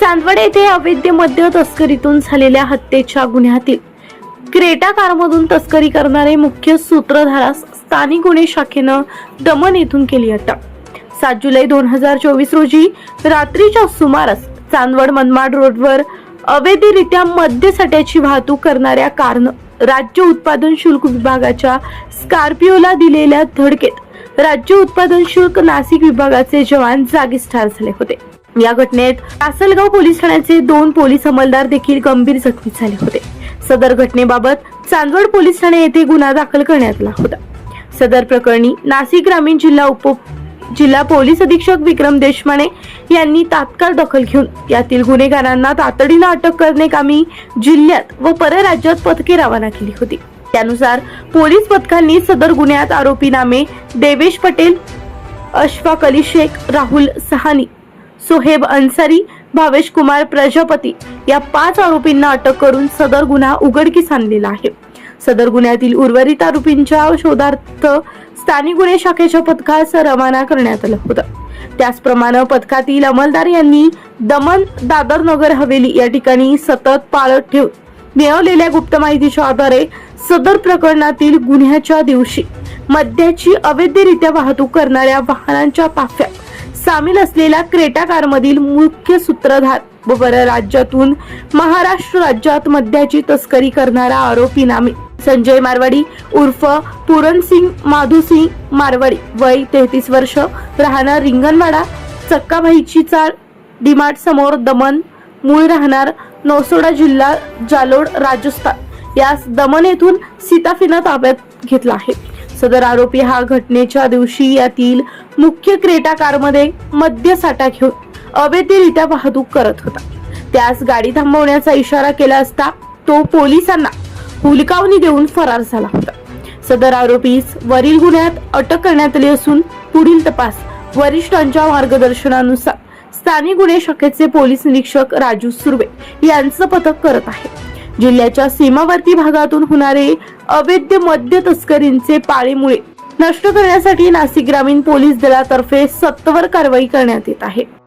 चांदवड येथे अवैध मद्य तस्करीतून झालेल्या हत्येच्या गुन्ह्यातील क्रेटा कारमधून तस्करी करणारे मुख्य सूत्रधारास स्थानिक गुन्हे शाखेनं दमन येथून केली अटक. सात जुलै दोन हजार चोवीस रोजी रात्रीच्या सुमारास चांदवड मनमाड रोडवर अवैधरित्या मद्यसाठ्याची वाहतूक करणाऱ्या कारनं राज्य उत्पादन शुल्क विभागाच्या स्कॉर्पिओला दिलेल्या धडकेत राज्य उत्पादन शुल्क नाशिक विभागाचे जवान जागीच ठार झाले होते. या घटनेत कासलगाव पोलीस ठाण्याचे दोन पोलीस अंमलदार देखील गंभीर जखमी झाले होते. सदर घटनेबाबत चांदवड पोलीस ठाणे येथे गुन्हा दाखल करण्यात आला होता. सदर प्रकरणी नाशिक ग्रामीण जिल्हा उप जिल्हा पोलीस अधीक्षक विक्रम देशमाने यांनी तात्काळ दखल घेऊन यातील गुन्हेगारांना तातडीनं अटक करणे कामी जिल्ह्यात व परराज्यात पथके रवाना केली होती. त्यानुसार पोलीस पथकांनी सदर गुन्ह्यात आरोपी नामे देवेश पटेल अशफाक अली शेख राहुल सहानी सोहेब अन्सारी भावेश कुमार प्रजापती या पाच आरोपींना अटक करून सदर गुन्हा उघडकीस आणलेला आहे. सदर गुन्ह्यातील उर्वरित आरोपींच्या शोधार्थ स्थानिक गुन्हे शाखेच्या पथकास रवाना करण्यात आलं होतं. त्याचप्रमाणे पथकातील अंमलदार यांनी दमन दादर नगर हवेली या ठिकाणी सतत पाळत ठेवून मिळवलेल्या गुप्त माहितीच्या आधारे सदर प्रकरणातील गुन्ह्याच्या दिवशी मद्याची अवैधरित्या वाहतूक करणाऱ्या वाहनांच्या ताफ्यात सामील असलेल्या क्रेटा कारमधील मुख्य सूत्रधार बर राज्यातून महाराष्ट्र राज्यात मद्याची तस्करी करणारा आरोपी नामे. संजय मारवाडी उर्फ पुरणसिंग माधुसिंग मारवाडी. वय तेहतीस वर्ष. राहणार रिंगणवाडा. चक्काभाईची चाळ डिमार्ट समोर दमन मूळ राहणार नौसोडा जिल्हा जालोड राजस्थान. यास दमन येथून सीताफिना ताब्यात घेतला आहे. सदर आरोपी हा घटनेच्या दिवशी यातील मुख्य क्रेटा कारमध्ये मद्य साठा घेऊन अवैधरित्या वाहतूक करत होता. त्यास गाडी थांबवण्याचा इशारा केला असता तो पोलिसांना हुलकावणी देऊन फरार झाला होता. सदर आरोपीस वरील गुन्ह्यात अटक करण्यात आली असून पुढील तपास वरिष्ठांच्या मार्गदर्शनानुसार स्थानिक गुन्हे शाखेचे पोलीस निरीक्षक राजू सुर्वे यांचं पथक करत आहे. जिल्ह्याच्या सीमावर्ती भागातून होणारे अवैध मद्य तस्करींचे पाळेमुळे नष्ट करण्यासाठी नाशिक ग्रामीण पोलीस दलातर्फे सत्वर कारवाई करण्यात येत आहे.